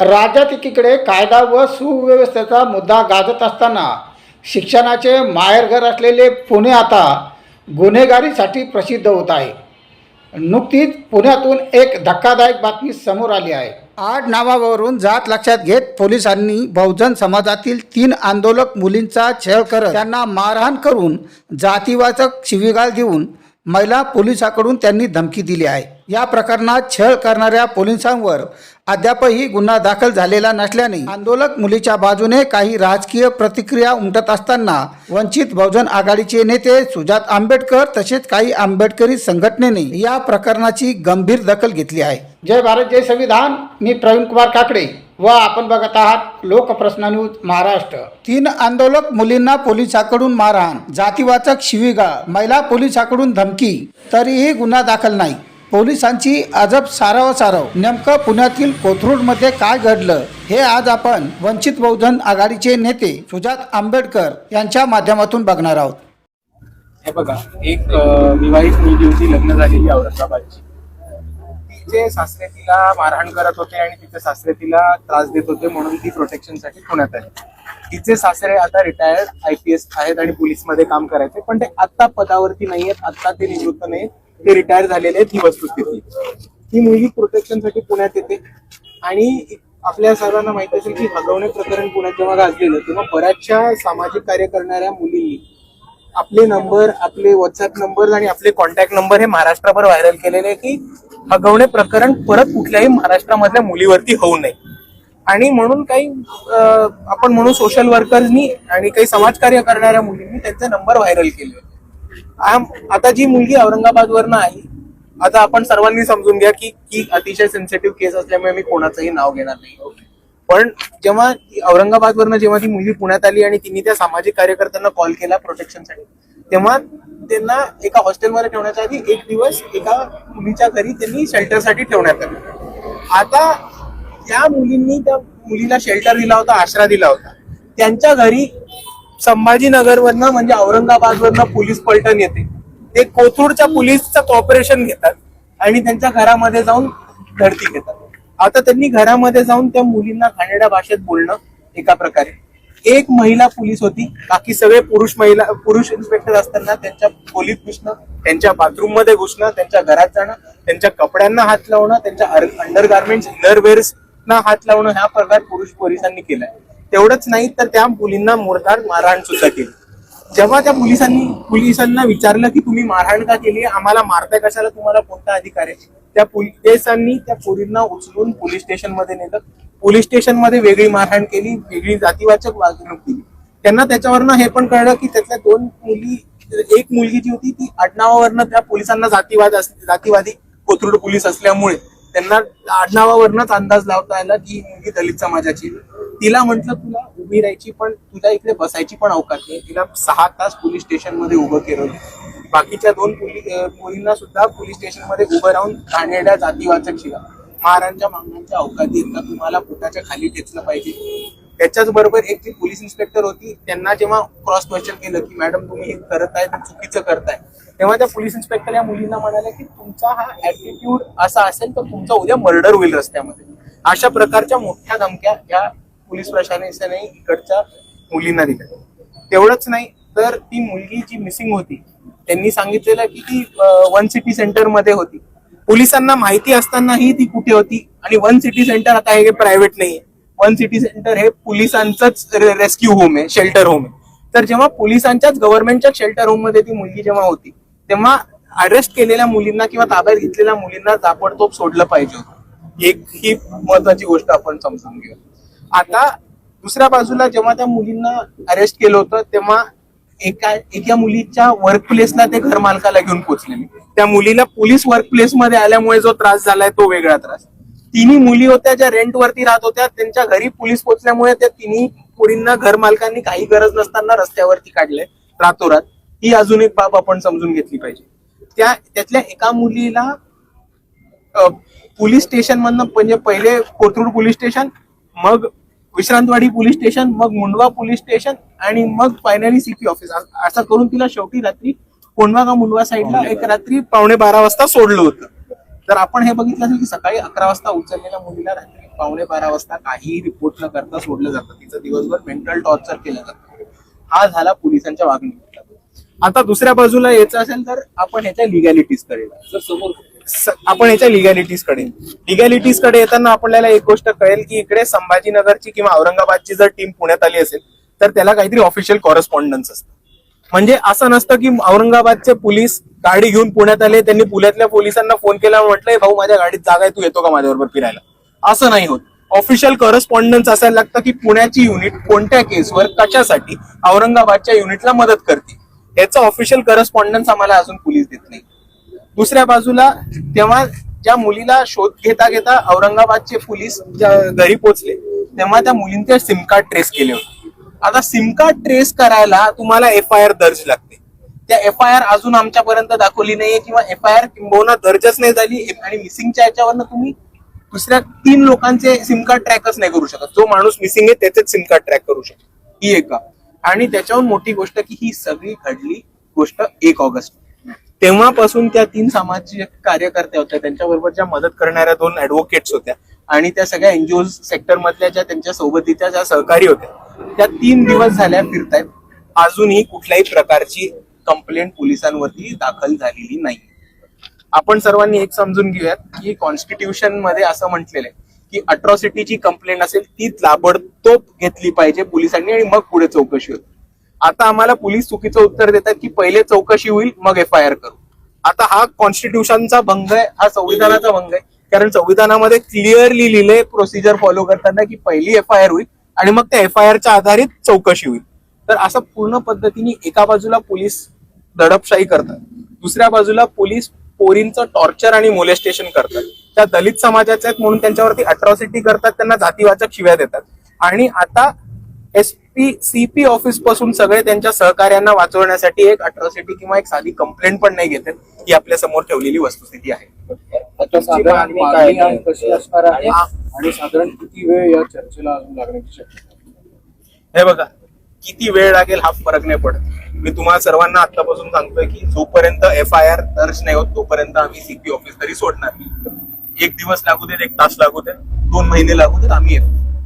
राज्यात एकीकडे कायदा व सुव्यवस्थेचा मुद्दा गाजत असताना शिक्षणाचे माहेरघर असलेले पुणे आता गुन्हेगारीसाठी प्रसिद्ध होत आहे. नुकतीच पुण्यातून एक धक्कादायक बातमी समोर आली आहे. आठ नावावरून जात लक्षात घेत पोलिसांनी बहुजन समाजातील तीन आंदोलक मुलींचा छळ करत त्यांना मारहाण करून जातीवाचक शिवीगाळ देऊन महिला पोलिसाकडून त्यांनी धमकी दिली आहे. या प्रकरणात छळ करणाऱ्या पोलिसांवर अद्यापही गुन्हा दाखल झालेला नसल्याने आंदोलक मुलीच्या बाजूने काही राजकीय प्रतिक्रिया उमटत असताना वंचित बहुजन आघाडीचे नेते सुजात आंबेडकर तसेच काही आंबेडकरी संघटनेने या प्रकरणाची गंभीर दखल घेतली आहे. जय भारत जय संविधान. मी प्रवीण कुमार काकडे व आपण बघत आहात लोकप्रश्न न्यूज महाराष्ट्र. तीन आंदोलक मुलींना पोलिसाकडून मारहाण जातीवाचक शिवीगाळ महिला पोलिसाकडून धमकी तरीही गुन्हा दाखल नाही. पोलिसांची अजब सारव सारव. नेमकं पुण्यातील कोथरूडमध्ये काय घडलं हे आज आपण वंचित बहुजन आघाडीचे नेते सुजात आंबेडकर यांच्या माध्यमातून बघणार आहोत. हे बघा एक विवाहित मुलगी होती लग्न झालेली औरंगाबादची. तिचे सासरे तिला मारहाण करत होते आणि तिचे सासरे तिला त्रास देत होते म्हणून ती प्रोटेक्शनसाठी पुण्यात आली. तिचे सासरे आता रिटायर्ड आय पी एस आहेत आणि पोलीसमध्ये काम करायचे पण ते आत्ता पदावरती नाही आहेत आत्ता ते निवृत्त नाही ते रिटायर झालेले आहेत ही वस्तुस्थिती. ही मुलगी प्रोटेक्शनसाठी पुण्यात येते आणि आपल्या सर्वांना माहीत असेल की हगवणे प्रकरण पुण्यात जेव्हा गाजलेलं तेव्हा बऱ्याचशा सामाजिक कार्य करणाऱ्या मुलींनी आपले नंबर आपले व्हॉट्सअप नंबर आणि आपले कॉन्टॅक्ट नंबर हे महाराष्ट्रभर व्हायरल केलेले आहे की हगवणे प्रकरण परत कुठल्याही महाराष्ट्रामधल्या मुलीवरती होऊ नये. आणि म्हणून काही आपण म्हणू सोशल वर्कर्सनी आणि काही समाजकार्य करणाऱ्या मुलींनी त्यांचे नंबर व्हायरल केले. होते आता जी मुलगी औरंगाबादवरनं आली आता आपण सर्वांनी समजून घ्या की की अतिशय सेन्सिटिव्ह केस असल्यामुळे मी कोणाचंही नाव घेणार नाही. पण जेव्हा औरंगाबादवरनं जेव्हा ती मुलगी पुण्यात आली आणि तिने त्या सामाजिक कार्यकर्त्यांना कॉल केला प्रोटेक्शनसाठी तेव्हा त्यांना एका हॉस्टेलमध्ये ठेवण्याच्या आधी एक दिवस एका मुलीच्या घरी त्यांनी शेल्टरसाठी ठेवण्यात आलं. आता त्या मुलींनी त्या मुलीला शेल्टर दिला होता आसरा दिला होता. त्यांच्या घरी संभाजीनगरवरनं म्हणजे औरंगाबादवरनं पोलीस पलटण येते. ते कोथरूडच्या पोलीसचं कॉपरेशन घेतात आणि त्यांच्या घरामध्ये जाऊन धडती घेतात. आता त्यांनी घरामध्ये जाऊन त्या मुलींना घाणेरड्या भाषेत बोलणं एका प्रकारे. एक महिला पोलीस होती. बाकी सगळे पुरुष महिला पुरुष इन्स्पेक्टर असताना त्यांच्या खोलीत घुसणं त्यांच्या बाथरूममध्ये घुसणं त्यांच्या घरात जाणं त्यांच्या कपड्यांना हात लावणं त्यांच्या अंडर गार्मेंट्स इनरवेअर्स ना हात लावणं हा प्रकार पुरुष पोलिसांनी केलाय. तेवढंच नाही तर त्या मुलींना मोरदार मारहाण सुद्धा केली. जेव्हा त्या पोलिसांनी पोलिसांना विचारलं की तुम्ही मारहाण का केली? आम्हाला मारताय कशाला? तुम्हाला कोणता अधिकार आहे? त्या पोलिसांनी त्या पोरींना उचलून पोलीस स्टेशनमध्ये नेलं. पोलीस स्टेशनमध्ये वेगळी मारहाण केली वेगळी जातीवाचक वागणूक दिली. त्यांना त्याच्यावरनं हे पण कळलं की त्यातल्या दोन मुली एक मुलगी जी होती ती आडनावावरनं त्या पोलिसांना जातीवाद जातीवादी कोथरूड पोलीस असल्यामुळे त्यांना आडनावावरनच अंदाज लावता आला की ही मुलगी दलित समाजाची तिला म्हटलं तुला उभी राहायची पण तुझ्या इकडे बसायची पण अवकाश नाही. तिला सहा तास पोलीस स्टेशनमध्ये उभं केलं. बाकीच्या दोन मुलींना सुद्धा पोलीस स्टेशनमध्ये उभं राहून कानेड्या जातीवाचक शिवा महाराजांच्या मागण्यांच्या अवकाश आहेत का तुम्हाला पोटाच्या खाली ठेचलं पाहिजे. त्याच्याच बरोबर एक जी पोलीस इन्स्पेक्टर होती त्यांना जेव्हा क्रॉस क्वेश्चन केलं की मॅडम तुम्ही हे करत आहे ते चुकीचं करताय. तेव्हा त्या पोलीस इन्स्पेक्टर या मुलींना म्हणाल्या की तुमचा हा ऍटिट्यूड असा असेल तर तुमचा उद्या मर्डर होईल रस्त्यामध्ये. अशा प्रकारच्या मोठ्या धमक्या या पोलीस प्रशासनाने इकडच्या मुलींना दिलं. तेवढंच नाही तर ती मुलगी जी मिसिंग होती त्यांनी सांगितलेलं की ती वन सिटी सेंटरमध्ये होती. पोलिसांना माहिती असतानाही ती कुठे होती आणि वन सिटी सेंटर आता हे प्रायव्हेट नाहीये. वन सिटी सेंटर हे पोलिसांचंच रेस्क्यू होम आहे शेल्टर होम आहे. तर जेव्हा पोलिसांच्याच गव्हर्नमेंटच्या शेल्टर होममध्ये ती मुलगी जेव्हा होती तेव्हा अरेस्ट केलेल्या मुलींना किंवा ताब्यात घेतलेल्या मुलींना ताबडतोब सोडलं पाहिजे होतं. एक ही महत्वाची गोष्ट आपण समजून घेऊ आता दुसऱ्या बाजूला जेव्हा त्या मुलींना अरेस्ट केलं होतं तेव्हा एका एका मुलीच्या वर्क प्लेसला ते घर मालकाला घेऊन पोहोचलेले. त्या मुलीला पोलीस वर्क प्लेस मध्ये आल्यामुळे जो त्रास झालाय तो वेगळा त्रास. तिन्ही मुली होत्या ज्या रेंटवरती राहत होत्या त्यांच्या घरी पोलीस पोहोचल्यामुळे त्या तिन्ही मुलींना घर मालकांनी काही गरज नसताना रस्त्यावरती काढले रातोरात. ही अजून एक बाब आपण समजून घेतली पाहिजे. त्या त्यातल्या एका मुलीला पोलीस स्टेशन मधनं म्हणजे पहिले कोथरूड पोलीस स्टेशन मग विश्रांतवाडी पोलीस स्टेशन मग मुंडवा पोलीस स्टेशन आणि मग फायनली सीपी ऑफिस असं करून तिला शेवटी रात्री कोंडवा का मुंडवा साईडला एक रात्री पावणे बारा वाजता सोडलं होतं. तर आपण हे बघितलं असेल की सकाळी अकरा वाजता उचललेल्या मुलीला रात्री पावणे बारा वाजता काहीही रिपोर्ट न करता सोडलं जातं. तिचं दिवसभर मेंटल टॉर्चर केलं जातं. हा झाला पोलिसांच्या वागणुकीचा. आता दुसऱ्या बाजूला यायचं असेल तर आपण ह्याच्या लिगॅलिटीजकडे जर समोर आपण याच्या लिगॅलिटीजकडे. लिगॅलिटीजकडे येताना आपल्याला एक गोष्ट कळेल की इकडे संभाजीनगरची किंवा औरंगाबादची जर टीम पुण्यात आली असेल तर त्याला काहीतरी ऑफिशियल कॉरेस्पॉन्डन्स असतं. म्हणजे असं नसतं की औरंगाबादचे पोलीस गाडी घेऊन पुण्यात आले त्यांनी पुण्यातल्या पोलिसांना फोन केला म्हटलंय भाऊ माझ्या गाडीत जागा आहे तू येतो का माझ्याबरोबर फिरायला? असं नाही होत. ऑफिशियल करस्पॉन्डन्स असायला लागतं की पुण्याची युनिट कोणत्या केसवर कशासाठी औरंगाबादच्या युनिटला मदत करते. याचं ऑफिशियल करस्पॉन्डन्स आम्हाला अजून पोलीस देत नाही दुसऱ्या बाजूला तेव्हा ज्या मुलीला शोध घेता घेता औरंगाबादचे पोलीस घरी पोहोचले तेव्हा त्या मुलींचे सिम कार्ड ट्रेस केले होते. आता सिम कार्ड ट्रेस करायला तुम्हाला एफ आय आर दर्ज लागते. त्या एफ आय आर अजून आमच्यापर्यंत दाखवली नाहीये किंवा एफ आय आर किंबहुना दर्जच नाही झाली आणि मिसिंगच्या याच्यावरनं तुम्ही दुसऱ्या तीन लोकांचे सिम कार्ड ट्रॅकच नाही करू शकत. जो माणूस मिसिंग आहे त्याचेच सिम कार्ड ट्रॅक करू शकतो. ही एक. आणि त्याच्याहून मोठी गोष्ट की ही सगळी घडली गोष्ट एक ऑगस्ट. तेव्हापासून त्या तीन सामाजिक कार्यकर्त्या होत्या त्यांच्याबरोबर ज्या मदत करणाऱ्या दोन ऍडव्होकेट्स होत्या आणि त्या सगळ्या एनजीओ सेक्टर मधल्या ज्या त्यांच्या सोबतीच्या ज्या सहकारी होत्या त्या तीन दिवस झाल्या फिरतायत. अजूनही कुठल्याही प्रकारची कंप्लेंट पोलिसांवरती दाखल झालेली नाही. आपण सर्वांनी एक समजून घेऊयात की कॉन्स्टिट्यूशनमध्ये असं म्हटलेलं आहे की अट्रॉसिटीची कंप्लेंट असेल ती ताबडतोब घेतली पाहिजे पोलिसांनी आणि मग पुढे चौकशी होईल. आता आम्हाला पोलीस चुकीचं उत्तर देतात की पहिले चौकशी होईल मग एफ आय आर करू. आता हा कॉन्स्टिट्यूशनचा भंग आहे हा संविधानाचा भंग आहे. कारण संविधानामध्ये क्लिअरली लिहिले प्रोसिजर फॉलो करताना की पहिली एफ आय आर होईल आणि मग त्या एफ आय आरच्या आधारित चौकशी होईल. तर असं पूर्ण पद्धतीने एका बाजूला पोलीस दडपशाही करतात दुसऱ्या बाजूला पोलीस पोरींचं टॉर्चर आणि मोलेस्टेशन करतात. त्या दलित समाजाच्या आहेत म्हणून त्यांच्यावरती अट्रॉसिटी करतात त्यांना जातीवाचक शिव्या देतात. आणि आता एस पी सीपी ऑफिसपासून सगळे त्यांच्या सहकार्यांना वाचवण्यासाठी एक अट्रॉसिटी किंवा एक साधी कंप्लेंट पण नाही घेतात ही आपल्यासमोर ठेवलेली वस्तुस्थिती आहे. आणि कशी असणार आहे? आणि साधारण किती वेळ या चर्चेला अजून लागण्याची शक्यता? हे बघा किती वेळ लागेल हा फरक नाही पडत. मी तुम्हाला सर्वांना आतापासून सांगतोय की जोपर्यंत एफ आय आर दर्ज नाही होत तोपर्यंत आम्ही सीपी ऑफिस तरी सोडणार एक दिवस लागू देत एक तास लागू देत दोन महिने लागू देत आम्ही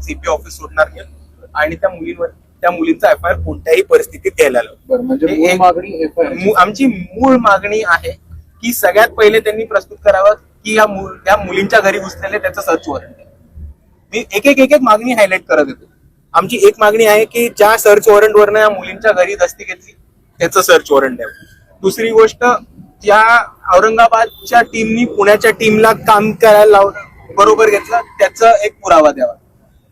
सीपी ऑफिस सोडणार नाही. आणि त्या मुलींवर त्या मुलींचा एफ आय आर कोणत्याही परिस्थितीत घ्यायला लावू बरं म्हणजे आमची मूळ मागणी आहे की सगळ्यात पहिले त्यांनी प्रस्तुत करावं की या त्या मुलींच्या घरी घुसलेले त्याचं सर्च वॉरंट. मी एक एक एक एक मागणी हायलाईट करत येतो. आमची एक मागणी आहे की ज्या सर्च वॉरंट वरनं या मुलींच्या घरी दस्ती घेतली त्याचं सर्च वॉरंट आहे दुसरी गोष्ट ज्या औरंगाबादच्या टीमनी पुण्याच्या टीमला काम करायला लावलं बरोबर घेतलं त्याचं एक पुरावा द्यावा.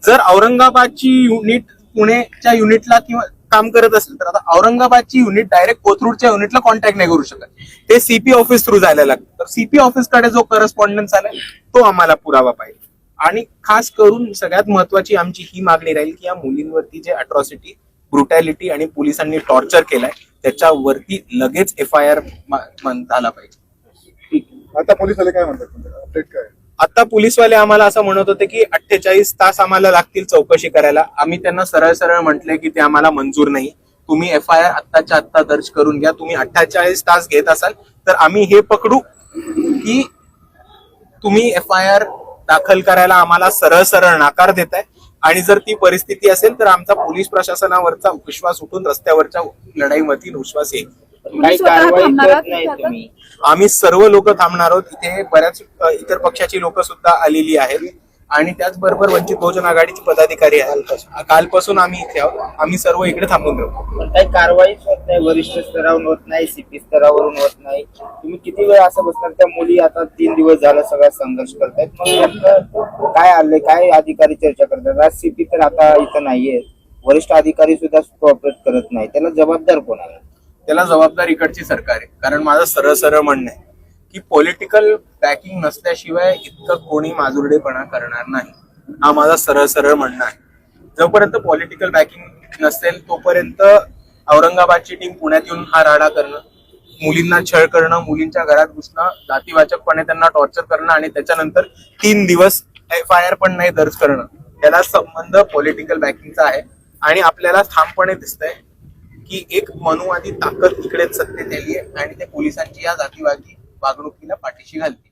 जर औरंगाबादची युनिट पुणेच्या युनिटला किंवा काम करत असेल तर आता औरंगाबादची युनिट डायरेक्ट कोथरूडच्या युनिटला कॉन्टॅक्ट नाही करू शकत. ते सीपी ऑफिस थ्रू जायला लागतं. तर सीपी ऑफिसकडे जो करस्पॉन्डन्स आलाय तो आम्हाला पुरावा पाहिजे. आणि खास करून सगळ्यात महत्वाची आमची ही मागणी राहील की या मुलींवरती जे अट्रॉसिटी ब्रुटॅलिटी आणि पोलिसांनी टॉर्चर केलाय त्याच्यावरती लगेच एफ आय आर झाला पाहिजे. आता पोलीस आले काय म्हणतात? अपडेट काय? आता पोलीसवाले आम्हाला असं म्हणत होते की अठ्ठेचाळीस तास आम्हाला लागतील चौकशी करायला. आम्ही त्यांना सरळ सरळ म्हटले की ते आम्हाला मंजूर नाही. तुम्ही एफ आय आर आत्ताच्या आत्ता दर्ज करून घ्या. तुम्ही अठ्ठेचाळीस तास घेत असाल तर आम्ही हे पकडू की तुम्ही एफ आय आर दाखल करायला आम्हाला सरळ सरळ नाकार देताय. आणि जर ती परिस्थिती असेल तर आमचा पोलीस प्रशासनावरचा विश्वास उठून रस्त्यावरच्या लढाईमधील विश्वास येईल. काही कारवाई करत नाही तुम्ही. आम्ही सर्व लोक थांबणार आहोत. इथे बऱ्याच इतर पक्षाची लोक सुद्धा आलेली आहेत. आणि त्याचबरोबर वंचित बहुजन आघाडीचे पदाधिकारी आहेत. कालपासून. आम्ही इथे आहोत. आम्ही सर्व इकडे थांबून राहू. पण काही कारवाईच होत नाही. वरिष्ठ स्तरावरून होत नाही. सीपी स्तरावरून होत नाही. तुम्ही किती वेळ असं बसणार? त्या मुली आता तीन दिवस झाला सगळा संघर्ष करतायत. मग काय आलंय? काय अधिकारी चर्चा करतात? आज सीपी तर आता इथं नाहीये. वरिष्ठ अधिकारी सुद्धा कोऑपरेट करत नाही. त्याला जबाबदार कोण आहे? त्याला जबाबदार इकडची सरकार आहे. कारण माझं सरळ सरळ म्हणणं आहे की पॉलिटिकल बॅकिंग नसल्याशिवाय इतकं कोणी माजुरडेपणा करणार नाही. हा माझा सरळ सरळ म्हणणं आहे. जोपर्यंत पॉलिटिकल बॅकिंग नसेल तोपर्यंत औरंगाबादची टीम पुण्यात येऊन हा राडा करणं मुलींना छळ करणं मुलींच्या घरात घुसणं जातीवाचकपणे त्यांना टॉर्चर करणं आणि त्याच्यानंतर तीन दिवस एफ आय आर पण नाही दर्ज करणं याला संबंध पॉलिटिकल बॅकिंगचा आहे आणि आपल्याला ठामपणे दिसतंय. की एक मनुवादी ताकद इकडे सत्तेत आली आहे आणि ते पोलिसांची या जातीवादी वागणुकीला पाठीशी घालते